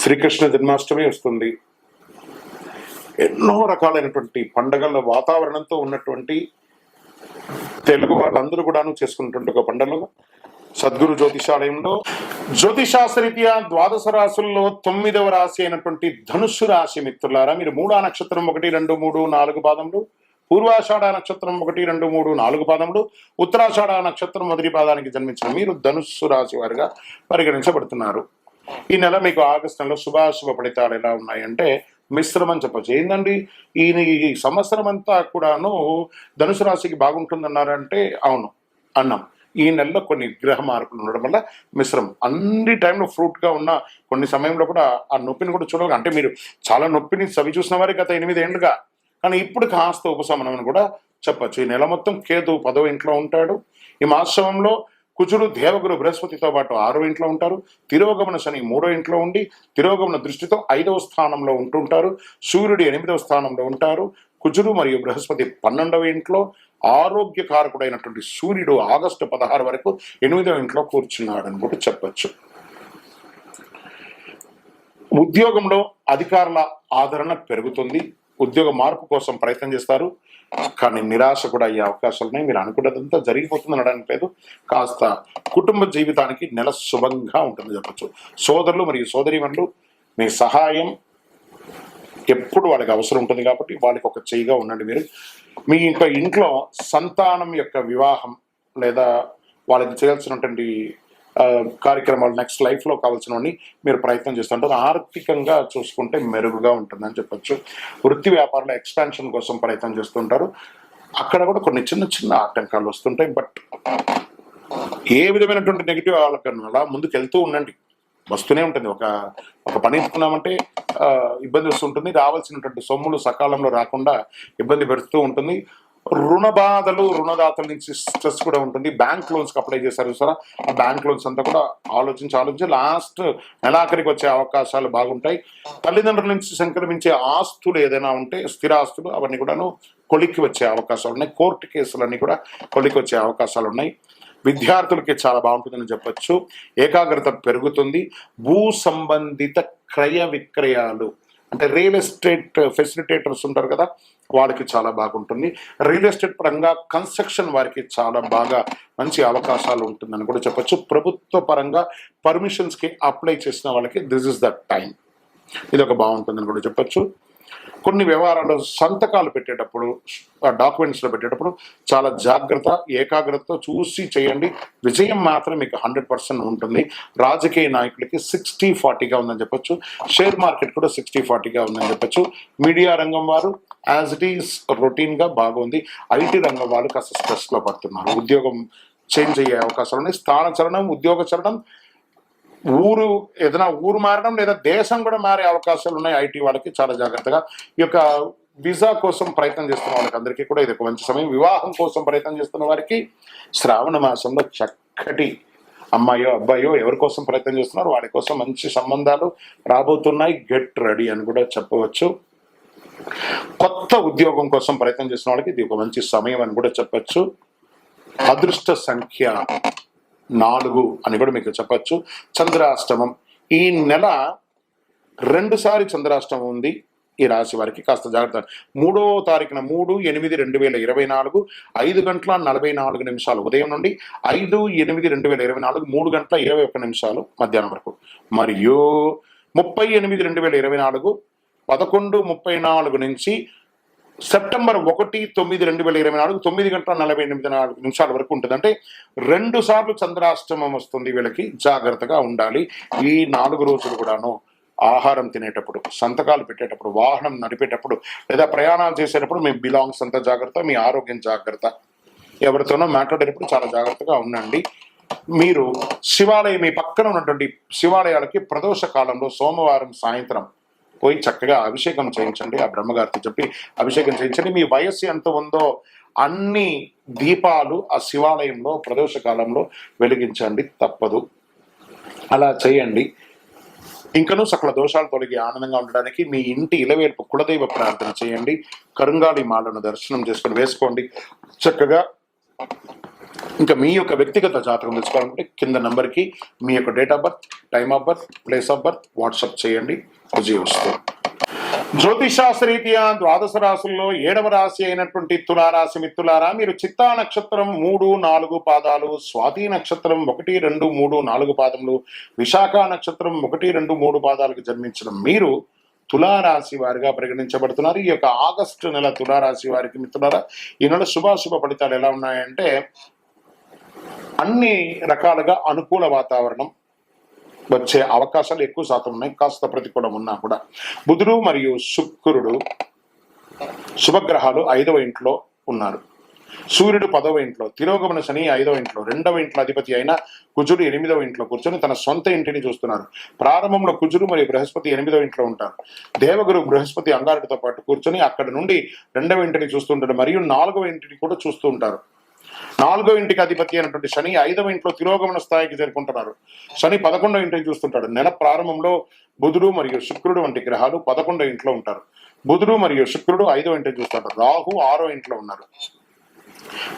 శ్రీకృష్ణ జన్మాష్టమి వస్తుంది. ఎన్నో రకాలైనటువంటి పండగల వాతావరణంతో ఉన్నటువంటి తెలుగు వాళ్ళందరూ కూడాను చేసుకున్నటువంటి ఒక పండుగ సద్గురు జ్యోతిషాలయంలో జ్యోతిషాస్త్రరీత్యా ద్వాదశ రాశుల్లో తొమ్మిదవ రాశి అయినటువంటి ధనుస్సు రాశి మిత్రులారా మీరు మూడా నక్షత్రం ఒకటి రెండు మూడు నాలుగు పాదములు పూర్వాషాఢ నక్షత్రం ఒకటి రెండు మూడు నాలుగు పాదములు ఉత్తరాషాఢ నక్షత్రం మొదటి పాదానికి జన్మించిన మీరు ధనుస్సు రాశి వారిగా పరిగణించబడుతున్నారు. ఈ నెల మీకు ఆగస్టు నెలలో శుభాశుభ ఫలితాలు ఎలా ఉన్నాయంటే మిశ్రమం చెప్పచ్చు. ఏంటండి ఈయన ఈ సంవత్సరం అంతా కూడాను ధనుసు రాశికి బాగుంటుందన్నారంటే అవును అన్నాం. ఈ నెలలో కొన్ని గ్రహ మార్పులు ఉండడం వల్ల మిశ్రమం. అన్ని టైంలో ఫ్రూట్గా ఉన్న కొన్ని సమయంలో కూడా ఆ నొప్పిని కూడా చూడాలి అంటే మీరు చాలా నొప్పిని చవి చూసిన వారి గత ఎనిమిది ఏళ్ళుగా కానీ ఇప్పుడు కాస్త ఉపశమనం అని కూడా చెప్పచ్చు. ఈ నెల మొత్తం కేతు పదవ ఇంట్లో ఉంటాడు. ఈ మాసంలో కుజుడు దేవగురు బృహస్పతితో పాటు ఆరో ఇంట్లో ఉంటారు. తిరోగమన శని మూడో ఇంట్లో ఉండి తిరోగమన దృష్టితో ఐదవ స్థానంలో ఉంటుంటారు. సూర్యుడు ఎనిమిదవ స్థానంలో ఉంటారు. కుజుడు మరియు బృహస్పతి పన్నెండవ ఇంట్లో ఆరోగ్యకారకుడైనటువంటి సూర్యుడు ఆగస్టు పదహారు వరకు ఎనిమిదవ ఇంట్లో కూర్చున్నాడు అని కూడా చెప్పచ్చు. ఉద్యోగంలో అధికారుల ఆదరణ పెరుగుతుంది. ఉద్యోగ మార్పు కోసం ప్రయత్నం చేస్తారు. కానీ నిరాశ కూడా అయ్యే అవకాశాలు ఉన్నాయి. మీరు అనుకున్నదంతా జరిగిపోతుంది అనడానికి లేదు. కాస్త కుటుంబ జీవితానికి నెల శుభంగా ఉంటుంది చెప్పచ్చు. సోదరులు మరియు సోదరిమణులు మీ సహాయం ఎప్పుడు వాళ్ళకి అవసరం ఉంటుంది కాబట్టి వాళ్ళకి ఒక చేయిగా ఉండండి మీరు. మీ యొక్క ఇంట్లో సంతానం యొక్క వివాహం లేదా వాళ్ళకి చేయాల్సినటువంటి కార్యక్రమాలు నెక్స్ట్ లైఫ్లో కావాల్సినవన్నీ మీరు ప్రయత్నం చేస్తుంటారు. ఆర్థికంగా చూసుకుంటే మెరుగుగా ఉంటుందని చెప్పొచ్చు. వృత్తి వ్యాపారంలో ఎక్స్పాన్షన్ కోసం ప్రయత్నం చేస్తుంటారు. అక్కడ కూడా కొన్ని చిన్న చిన్న ఆటంకాలు వస్తుంటాయి. బట్ ఏ విధమైనటువంటి నెగిటివ్ ఆలోచన ముందుకు వెళ్తూ ఉండండి. వస్తూనే ఉంటుంది. ఒక ఒక పని ఎత్తుకున్నామంటే ఇబ్బంది వస్తుంటుంది. రావాల్సినటువంటి సొమ్ములు సకాలంలో రాకుండా ఇబ్బంది పెడుతూ ఉంటుంది. రుణ బాధలు రుణదాతల నుంచి స్ట్రెస్ కూడా ఉంటుంది. బ్యాంక్ లోన్స్కి అప్లై చేశారు సరే ఆ బ్యాంక్ లోన్స్ అంతా కూడా ఆలోచించి ఆలోచించి లాస్ట్ నెలాఖరికి వచ్చే అవకాశాలు బాగుంటాయి. తల్లిదండ్రుల నుంచి సంక్రమించే ఆస్తులు ఏదైనా ఉంటే స్థిర ఆస్తులు అవన్నీ కూడాను కొలిక్కి వచ్చే అవకాశాలు ఉన్నాయి. కోర్టు కేసులన్నీ కూడా కొలిక్కి వచ్చే అవకాశాలు ఉన్నాయి. విద్యార్థులకి చాలా బాగుంటుందని చెప్పచ్చు. ఏకాగ్రత పెరుగుతుంది. భూ సంబంధిత క్రయ విక్రయాలు అంటే రియల్ ఎస్టేట్ ఫెసిలిటేటర్స్ ఉంటారు కదా వాళ్ళకి చాలా బాగుంటుంది. రియల్ ఎస్టేట్ పరంగా కన్స్ట్రక్షన్ వారికి చాలా బాగా మంచి అవకాశాలు ఉంటుందని కూడా చెప్పొచ్చు. ప్రభుత్వ పరంగా పర్మిషన్స్కి అప్లై చేసిన వాళ్ళకి దిస్ ఇస్ ద టైం ఇది ఒక బాగుంటుందని కూడా చెప్పొచ్చు. కొన్ని వ్యవహారాలు సంతకాలు పెట్టేటప్పుడు డాక్యుమెంట్స్లో పెట్టేటప్పుడు చాలా జాగ్రత్త ఏకాగ్రతతో చూసి చేయండి. విజయం మాత్రం మీకు హండ్రెడ్ పర్సెంట్ ఉంటుంది. రాజకీయ నాయకులకి సిక్స్టీ ఫార్టీగా ఉందని చెప్పొచ్చు. షేర్ మార్కెట్ కూడా సిక్స్టీ ఫార్టీగా ఉందని చెప్పొచ్చు. మీడియా రంగం వారు యాజ్ ఇట్ ఈస్ రొటీన్గా బాగుంది. ఐటీ రంగం వాళ్ళు కాస్త స్ట్రెస్లో పడుతున్నారు. ఉద్యోగం చేంజ్ అయ్యే అవకాశాలు ఉన్నాయి. స్థాన చలనం ఉద్యోగ చలనం ఊరు ఏదైనా ఊరు మారడం లేదా దేశం కూడా మారే అవకాశాలు ఉన్నాయి ఐటీ వాళ్ళకి చాలా జాగ్రత్తగా. ఈ యొక్క వీసా కోసం ప్రయత్నం చేస్తున్న వాళ్ళకి అందరికీ కూడా ఇది ఒక మంచి సమయం. వివాహం కోసం ప్రయత్నం చేస్తున్న వారికి శ్రావణ మాసంలో చక్కటి అమ్మాయో అబ్బాయో ఎవరి కోసం ప్రయత్నం చేస్తున్నారు వాడి కోసం మంచి సంబంధాలు రాబోతున్నాయి. గెట్ రెడీ అని కూడా చెప్పవచ్చు. కొత్త ఉద్యోగం కోసం ప్రయత్నం చేసిన వాళ్ళకి ఇది ఒక మంచి సమయం అని కూడా చెప్పచ్చు. అదృష్ట సంఖ్య. నాలుగు అని కూడా మీకు చెప్పచ్చు. చంద్రాష్టమం. ఈ నెల రెండుసారి చంద్రాష్టమం ఉంది. ఈ రాశి వారికి కాస్త జాగ్రత్త. మూడో తారీఖున మూడు ఎనిమిది రెండు వేల ఇరవై నాలుగు ఐదు గంటల నలభై నాలుగు నిమిషాలు. ఉదయం నుండి ఐదు ఎనిమిది రెండు వేల ఇరవై నాలుగు మూడు గంటల ఇరవై ఒక్క నిమిషాలు మధ్యాహ్నం వరకు. మరియు ముప్పై ఎనిమిది రెండు వేల ఇరవై నాలుగు పదకొండు ముప్పై నాలుగు నుంచి సెప్టెంబర్ ఒకటి తొమ్మిది రెండు వేల ఇరవై నాలుగు తొమ్మిది గంటల నలభై ఎనిమిది నాలుగు నిమిషాల వరకు ఉంటుంది. అంటే రెండు సార్లు చంద్రాష్టమం వస్తుంది వీళ్ళకి. జాగ్రత్తగా ఉండాలి. ఈ నాలుగు రోజులు కూడాను ఆహారం తినేటప్పుడు సంతకాలు పెట్టేటప్పుడు వాహనం నడిపేటప్పుడు లేదా ప్రయాణాలు చేసేటప్పుడు మీ బిలాంగ్స్ అంతా జాగ్రత్త మీ ఆరోగ్యం జాగ్రత్త. ఎవరితోనో మాట్లాడేటప్పుడు చాలా జాగ్రత్తగా ఉండండి. మీరు శివాలయం మీ పక్కన ఉన్నటువంటి శివాలయాలకి ప్రదోష కాలంలో సోమవారం సాయంత్రం పోయి చక్కగా అభిషేకం చేయించండి ఆ బ్రహ్మగారితో చెప్పి అభిషేకం చేయించండి. మీ వయస్సు ఎంత ఉందో అన్ని దీపాలు ఆ శివాలయంలో ప్రదోష కాలంలో వెలిగించండి తప్పదు. అలా చేయండి. ఇంకనూ సకల దోషాలు తొలగి ఆనందంగా ఉండడానికి మీ ఇంటి ఇలవేల్పు కులదైవ ప్రార్థన చేయండి. కరుంగాళి మాలను దర్శనం చేసుకొని వేసుకోండి. చక్కగా ఇంకా మీ యొక్క వ్యక్తిగత జాతకం తెలుసుకోవాలంటే కింద నంబర్కి మీ యొక్క date of birth time of birth place of birth WhatsApp చేయండి. విజయ వస్తుంది. ద్వాదశ రాశుల్లో ఏడవ రాశి అయినటువంటి తులారాశి మిత్తులారా మీరు చిత్తా నక్షత్రం మూడు నాలుగు పాదాలు స్వాతి నక్షత్రం ఒకటి రెండు మూడు నాలుగు పాదములు విశాఖ నక్షత్రం ఒకటి రెండు మూడు పాదాలకు జన్మించిన మీరు తులారాశి వారిగా పరిగణించబడుతున్నారు. ఈ యొక్క ఆగస్టు నెల తులారాశి వారికి మిత్రులారా ఈ నెల శుభాశుభ ఫలితాలు ఎలా ఉన్నాయంటే అన్ని రకాలుగా అనుకూల వాతావరణం వచ్చే అవకాశాలు ఎక్కువ శాతం ఉన్నాయి. కాస్త ప్రతికూలం ఉన్నా కూడా. బుధుడు మరియు శుక్రుడు శుభగ్రహాలు ఐదవ ఇంట్లో ఉన్నారు. సూర్యుడు పదవ ఇంట్లో తిరోగమన శని ఐదవ ఇంట్లో రెండవ ఇంట్లో అధిపతి అయిన కుజుడు ఎనిమిదవ ఇంట్లో కూర్చొని తన సొంత ఇంటిని చూస్తున్నారు. ప్రారంభంలో కుజుడు మరియు బృహస్పతి ఎనిమిదవ ఇంట్లో ఉంటారు. దేవగురు బృహస్పతి అంగారుడితో పాటు కూర్చొని అక్కడ నుండి రెండవ ఇంటిని చూస్తుంటారు మరియు నాలుగవ ఇంటిని కూడా చూస్తూ ఉంటారు. నాలుగో ఇంటికి అధిపతి అయినటువంటి శని ఐదవ ఇంట్లో తిరోగమన స్థాయికి చేరుకుంటున్నారు. శని పదకొండో ఇంటికి చూస్తుంటాడు. నెల ప్రారంభంలో బుధుడు మరియు శుక్రుడు వంటి గ్రహాలు పదకొండో ఇంట్లో ఉంటారు. బుధుడు మరియు శుక్రుడు ఐదో ఇంటికి చూస్తుంటారు. రాహు ఆరో ఇంట్లో ఉన్నారు.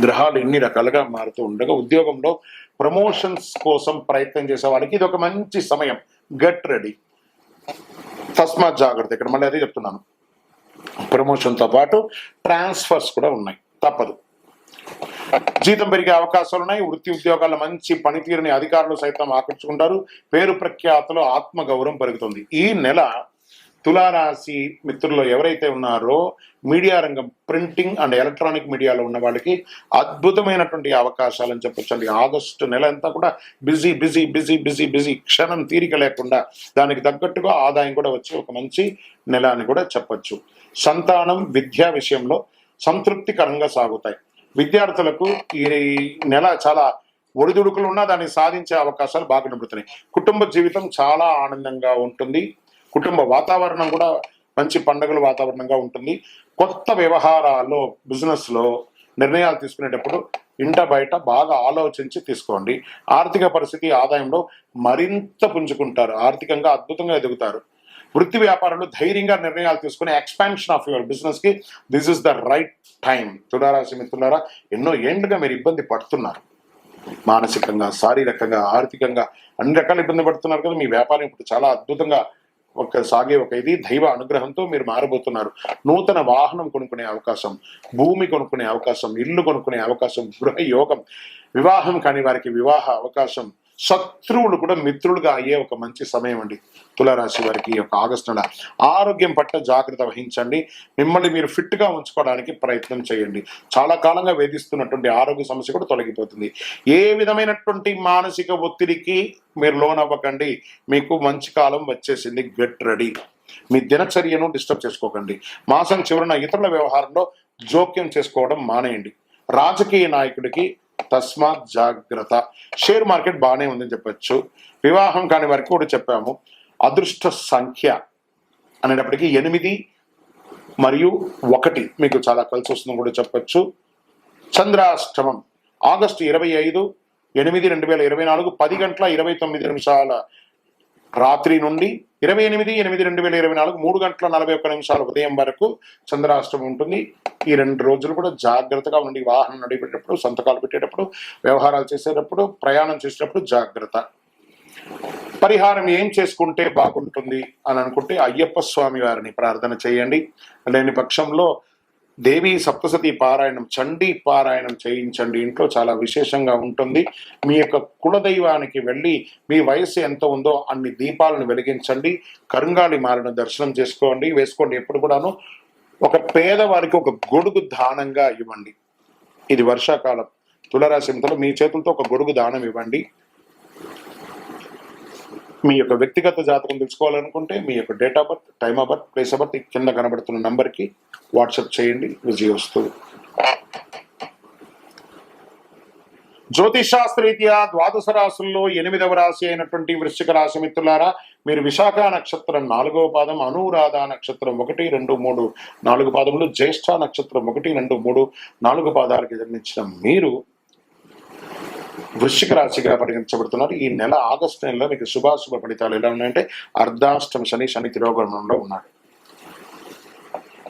గ్రహాలు ఇన్ని రకాలుగా మారుతూ ఉండగా ఉద్యోగంలో ప్రమోషన్స్ కోసం ప్రయత్నం చేసే వాళ్ళకి ఇది ఒక మంచి సమయం. Get ready. తస్మాత్ జాగ్రత్త. ఇక్కడ మళ్ళీ అదే చెప్తున్నాను. ప్రమోషన్తో పాటు ట్రాన్స్ఫర్స్ కూడా ఉన్నాయి. తప్పదు. జీతం పెరిగే అవకాశాలు ఉన్నాయి. వృత్తి ఉద్యోగాల మంచి పనితీరుని అధికారులు సైతం ఆకర్షుకుంటారు పేరు ప్రఖ్యాతలు ఆత్మగౌరవం పెరుగుతుంది. ఈ నెల తులారాశి మిత్రుల్లో ఎవరైతే ఉన్నారో మీడియా రంగం ప్రింటింగ్ అండ్ ఎలక్ట్రానిక్ మీడియాలో ఉన్న వాళ్ళకి అద్భుతమైనటువంటి అవకాశాలు అని అండి ఆగస్టు నెల అంతా కూడా busy busy busy busy busy క్షణం తీరిక లేకుండా దానికి తగ్గట్టుగా ఆదాయం కూడా వచ్చి ఒక మంచి నెల అని కూడా చెప్పచ్చు. సంతానం విద్యా విషయంలో సంతృప్తికరంగా సాగుతాయి. విద్యార్థులకు ఈ నెల చాలా ఒడిదుడుకులు ఉన్నా దాన్ని సాధించే అవకాశాలు బాగా కనబడుతున్నాయి కుటుంబ జీవితం చాలా ఆనందంగా ఉంటుంది. కుటుంబ వాతావరణం కూడా మంచి పండుగల వాతావరణంగా ఉంటుంది. కొత్త వ్యవహారాల్లో బిజినెస్లో నిర్ణయాలు తీసుకునేటప్పుడు ఇంట బయట బాగా ఆలోచించి తీసుకోండి. ఆర్థిక పరిస్థితి ఆదాయంలో మరింత పుంజుకుంటారు. ఆర్థికంగా అద్భుతంగా ఎదుగుతారు. వృత్తి వ్యాపారంలో ధైర్యంగా నిర్ణయాలు తీసుకుని ఎక్స్పాన్షన్ ఆఫ్ యువర్ బిజినెస్కి this is the right time తులారాశి మిత్రులారా ఎన్నో ఏండ్లుగా మీరు ఇబ్బంది పడుతున్నారు. మానసికంగా శారీరకంగా ఆర్థికంగా అన్ని రకాల ఇబ్బంది పడుతున్నారు కదా మీ వ్యాపారం ఇప్పుడు చాలా అద్భుతంగా ఒక సాగే ఒక ఇది. దైవ అనుగ్రహంతో మీరు మారబోతున్నారు. నూతన వాహనం కొనుక్కునే అవకాశం భూమి కొనుక్కునే అవకాశం ఇల్లు కొనుక్కునే అవకాశం గృహ యోగం వివాహం కాని వారికి వివాహ అవకాశం శత్రువులు కూడా మిత్రులుగా అయ్యే ఒక మంచి సమయం అండి. తులారాశి వారికి ఈ యొక్క ఆగస్టు నెల. ఆరోగ్యం పట్ల జాగ్రత్త వహించండి. మిమ్మల్ని మీరు ఫిట్గా ఉంచుకోవడానికి ప్రయత్నం చేయండి. చాలా కాలంగా వేధిస్తున్నటువంటి ఆరోగ్య సమస్య కూడా తొలగిపోతుంది. ఏ విధమైనటువంటి మానసిక ఒత్తిడికి మీరు లోన్ అవ్వకండి మీకు మంచి కాలం వచ్చేసింది. Get ready. మీ దినచర్యను డిస్టర్బ్ చేసుకోకండి. మాసం చివరన ఇతరుల వ్యవహారంలో జోక్యం చేసుకోవడం మానేయండి. రాజకీయ నాయకుడికి తస్మాత్ జాగ్రత్త. షేర్ మార్కెట్ బాగానే ఉందని చెప్పొచ్చు. వివాహం కాని వారికి కూడా చెప్పాము. అదృష్ట సంఖ్య అనేటప్పటికీ ఎనిమిది మరియు ఒకటి మీకు చాలా కలిసి వస్తుందని కూడా చెప్పొచ్చు. చంద్రాష్టమం. ఆగస్టు ఇరవై ఐదు ఎనిమిది రెండు వేల ఇరవై నాలుగు పది గంటల ఇరవై తొమ్మిది నిమిషాల రాత్రి నుండి ఇరవై ఎనిమిది ఎనిమిది రెండు వేల ఇరవై నాలుగు మూడు గంటల నలభై ఒక్క నిమిషాల ఉదయం వరకు చంద్రాష్టమి ఉంటుంది. ఈ రెండు రోజులు కూడా జాగ్రత్తగా ఉండి వాహనం నడిపేటప్పుడు సంతకాలు పెట్టేటప్పుడు వ్యవహారాలు చేసేటప్పుడు ప్రయాణం చేసేటప్పుడు జాగ్రత్త. పరిహారం ఏం చేసుకుంటే బాగుంటుంది అని అనుకుంటే అయ్యప్ప స్వామి వారిని ప్రార్థన చేయండి. లేని పక్షంలో దేవి సప్తసతి పారాయణం చండీ పారాయణం చేయించండి. ఇంట్లో చాలా విశేషంగా ఉంటుంది. మీ యొక్క కులదైవానికి వెళ్ళి మీ వయస్సు ఎంత ఉందో అన్ని దీపాలను వెలిగించండి. కరుంగాళి మాలను దర్శనం చేసుకోండి. వేసుకోండి ఎప్పుడు కూడాను. ఒక పేదవారికి ఒక గొడుగు దానంగా ఇవ్వండి. ఇది వర్షాకాలం. తులరాశి మీ చేతులతో ఒక గొడుగు దానం ఇవ్వండి. మీ యొక్క వ్యక్తిగత జాతకం తెలుసుకోవాలనుకుంటే మీ యొక్క date of birth time of birth place of birth కింద కనబడుతున్న నంబర్కి వాట్సాప్ చేయండి విజయ వస్తుంది. జ్యోతిషాస్త్రరీత్యా ద్వాదశ రాశుల్లో ఎనిమిదవ రాశి అయినటువంటి వృశ్చిక రాశి మిత్రులారా మీరు విశాఖ నక్షత్రం నాలుగవ పాదం అనురాధ నక్షత్రం ఒకటి రెండు మూడు నాలుగు పాదములు జ్యేష్ఠ నక్షత్రం ఒకటి రెండు మూడు నాలుగు పాదాలకి జన్మించిన మీరు వృశ్చిక రాశిగా పరిగణించబడుతున్నారు. ఈ నెల ఆగస్టు నెలలో మీకు శుభాశుభ ఫలితాలు ఎలా ఉన్నాయంటే అర్ధాష్టమ శని శని తిరోగమనంలో ఉన్నాడు